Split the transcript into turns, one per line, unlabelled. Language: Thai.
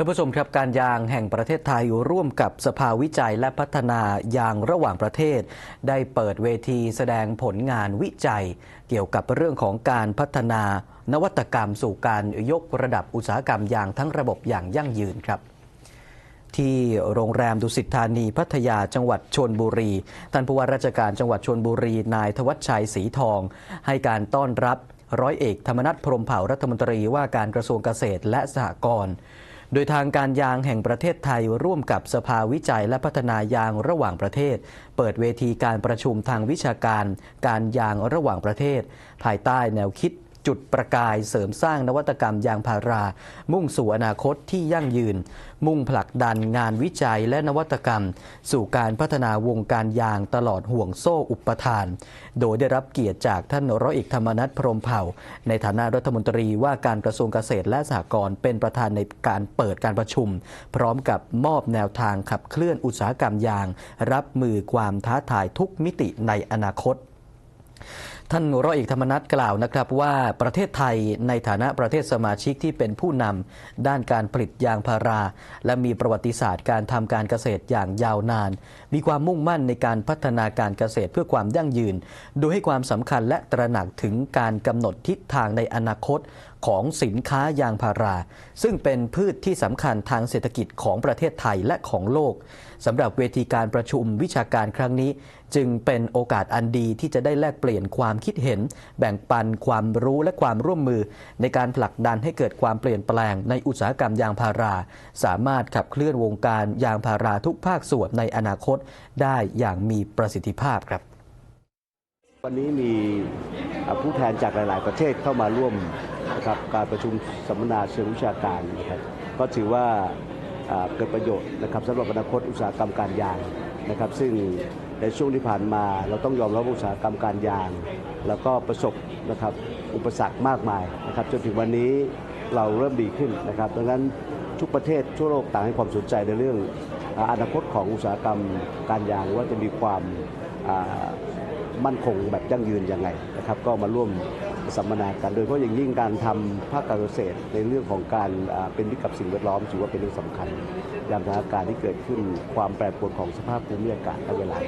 ท่านผู้ชมครับการยางแห่งประเทศไทยร่วมกับสภาวิจัยและพัฒนายางระหว่างประเทศ ได้เปิดเวทีแสดงผลงานวิจัย เกี่ยวกับเรื่องของการพัฒนานวัตกรรมสู่การยกระดับอุตสาหกรรมยางทั้งระบบอย่างยั่งยืนครับ ที่โรงแรมดุสิตธานีพัทยาจังหวัดชนบุรี ท่านผู้ว่าราชการจังหวัดชนบุรี นายธวัชชัยศรีทอง ให้การต้อนรับร้อยเอกธรรมนัฐพรมเผ่ารัฐมนตรีว่าการกระทรวงเกษตรและสหกรณ์ โดยทางการยางแห่งประเทศไทยร่วมกับสภาวิจัยและพัฒนายางระหว่างประเทศ เปิดเวทีการประชุมทางวิชาการ การยางระหว่างประเทศ ภายใต้แนวคิด จุดประกายเสริมสร้างนวัตกรรมยางพารา มุ่งสู่อนาคตที่ยั่งยืน มุ่งผลักดันงานวิจัยและนวัตกรรม สู่การพัฒนาวงการยางตลอดห่วงโซ่อุปทาน โดยได้รับเกียรติจากท่านร้อยเอกธรรมนัฐพรมเผ่า ในฐานะรัฐมนตรีว่าการกระทรวงเกษตรและสหกรณ์เป็นประธานในการเปิดการประชุม พร้อมกับมอบแนวทางขับเคลื่อนอุตสาหกรรมยาง รับมือความท้าทายทุกมิติในอนาคต ท่านร้อยเอกธรรมนัฐกล่าวนะครับว่าประเทศไทยในฐานะประเทศสมาชิกที่เป็นผู้นำด้านการผลิตยางพารา และมีประวัติศาสตร์การทำการเกษตรอย่างยาวนาน มีความมุ่งมั่นในการพัฒนาการเกษตรเพื่อความยั่งยืน โดยให้ความสำคัญและตระหนักถึงการกำหนดทิศทางในอนาคตของสินค้ายางพารา ซึ่งเป็นพืชที่สำคัญทางเศรษฐกิจของประเทศไทยและของโลกสำหรับเวทีการประชุมวิชาการครั้งนี้ จึงเป็นโอกาสอันดีที่จะได้แลกเปลี่ยนความคิดเห็น แบ่งปันความรู้และความร่วมมือ ในการผลักดันให้เกิดความเปลี่ยนแปลงในอุตสาหกรรมยางพารา สามารถขับเคลื่อนวงการยางพาราทุกภาคส่วนในอนาคตได้อย่างมีประสิทธิภาพครับ
วันนี้มีผู้แทนจากหลาย ๆ ประเทศเข้ามาร่วม นะครับการประชุมสัมมนาเชิงวิชาการนะครับก็ถือว่าเกิดประโยชน์นะครับสำหรับอนาคตอุตสาหกรรมการยางนะครับซึ่งในช่วงที่ผ่านมาเราต้องยอมรับอุตสาหกรรมการยาง แล้วก็ประสบนะครับอุปสรรคมากมายนะครับจนถึงวันนี้เราเริ่มดีขึ้นนะครับดังนั้นทุกประเทศทั่วโลกต่างให้ความสนใจในเรื่องอนาคตของอุตสาหกรรมการยางว่าจะมีความมั่นคงแบบยั่งยืนยังไงนะครับก็มาร่วม สัมมนากันโดยเฉพาะอย่างยิ่งการทำภาคการเกษตรในเรื่องของการเป็นมิตรกับสิ่งแวดล้อมถือว่าเป็นเรื่องสำคัญยามสถานการณ์ที่เกิดขึ้นความแปรปรวนของสภาพภูมิอากาศและเวลา